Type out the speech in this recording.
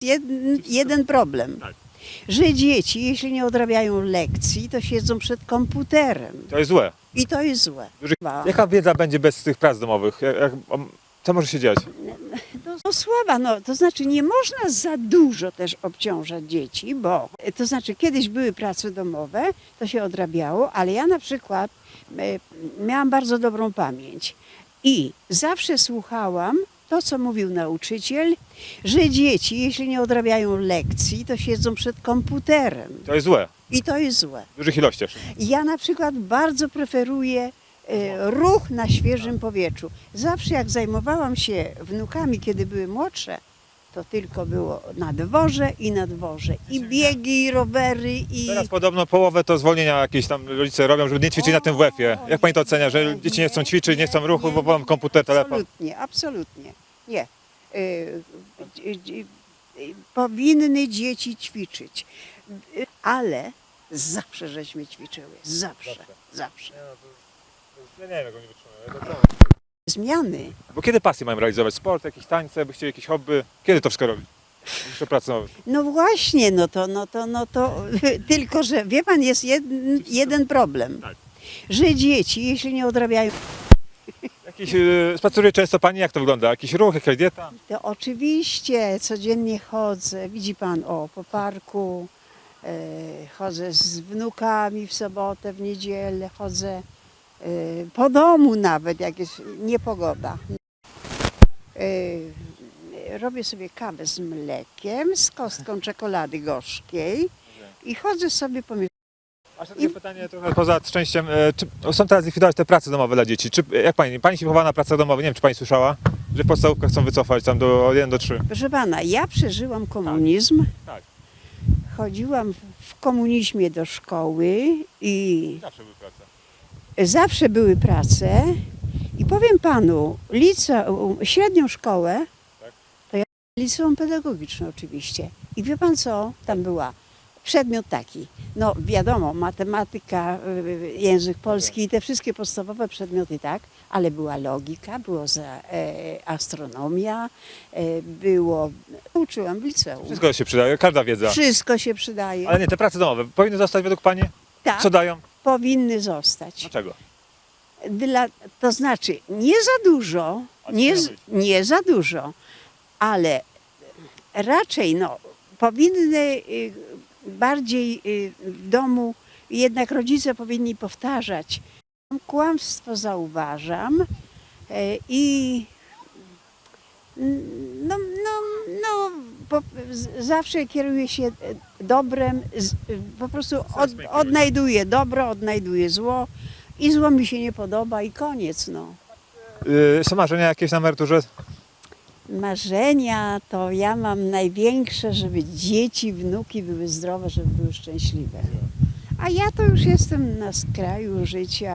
jeden, jeden problem. Tak. Że dzieci, jeśli nie odrabiają lekcji, to siedzą przed komputerem. To jest złe. I to jest złe. Duży-. Jaka wiedza będzie bez tych prac domowych? Jak, jak, co może się dziać? No, no słaba, no to znaczy nie można za dużo też obciążać dzieci, bo to znaczy kiedyś były prace domowe, to się odrabiało, ale ja na przykład e, miałam bardzo dobrą pamięć i zawsze słuchałam to, co mówił nauczyciel, że dzieci, jeśli nie odrabiają lekcji, to siedzą przed komputerem To jest złe. i to jest złe. W dużych ilościach. Ja na przykład bardzo preferuję e, ruch na świeżym powietrzu. Zawsze jak zajmowałam się wnukami, kiedy były młodsze, to tylko było na dworze i na dworze. I biegi, i rowery, i... Teraz podobno połowę to zwolnienia jakieś tam rodzice robią, żeby nie ćwiczyć na tym WF-ie. Jak pani to ocenia, że dzieci nie chcą ćwiczyć, nie chcą ruchu, bo wolą komputer, telefon? Absolutnie, absolutnie. Nie. E, e, e, Powinny dzieci ćwiczyć. Ale zawsze żeśmy ćwiczyły. Zawsze, Zawsze. zawsze. Ja nie wiem, jak oni wytrzymują. Zmiany Bo kiedy pasję mają realizować? Sport, jakieś tańce, by chcieli jakieś hobby? Kiedy to wszystko robić? Jeszcze pracy domowej. No właśnie, no to, no to, no to, tylko że wie pan, jest jeden, jeden problem, Tak. że dzieci, jeśli nie odrabiają, Jakiś, yy, spaceruje często pani, jak to wygląda? Jakiś ruch, jakaś dieta? to oczywiście codziennie chodzę, widzi pan, o, po parku, e, chodzę z wnukami w sobotę, w niedzielę, chodzę po domu nawet, jak jest niepogoda. E, robię sobie kawę z mlekiem, z kostką czekolady gorzkiej i chodzę sobie po mieście. A jeszcze takie pytanie trochę poza szczęściem. e, Czy są teraz likwidować te prace domowe dla dzieci? Czy, jak pani, pani się wychowała na pracach domowych? Nie wiem, czy pani słyszała, że w podstawówkach chcą wycofać tam do 1 do 3. Proszę pana, ja przeżyłam komunizm. Tak. Chodziłam w komunizmie do szkoły i Zawsze prace. Zawsze były prace. I powiem panu, liceum, średnią szkołę, to ja liceum pedagogiczne oczywiście. I wie pan co? Tam była przedmiot taki. No wiadomo, matematyka, y, język polski i te wszystkie podstawowe przedmioty tak, ale była logika, było za e, astronomia, e, było... Uczyłam w liceum. Wszystko się przydaje, każda wiedza. Wszystko się przydaje. Ale nie, te prace domowe powinny zostać według pani? tak, Co dają? Powinny zostać. Dlaczego? Dla, to znaczy nie za dużo, nie, z- nie za dużo, ale raczej no, powinny y, bardziej y, w domu, jednak rodzice powinni powtarzać. Kłamstwo zauważam e, i no po, z, zawsze kieruję się e, dobrem, z, po prostu od, kieruje. odnajduję dobro, odnajduję zło i zło mi się nie podoba i koniec. No. Yy, są marzenia jakieś na emeryturze? Marzenia to ja mam największe, żeby dzieci, wnuki były zdrowe, żeby były szczęśliwe. A ja to już jestem na skraju życia.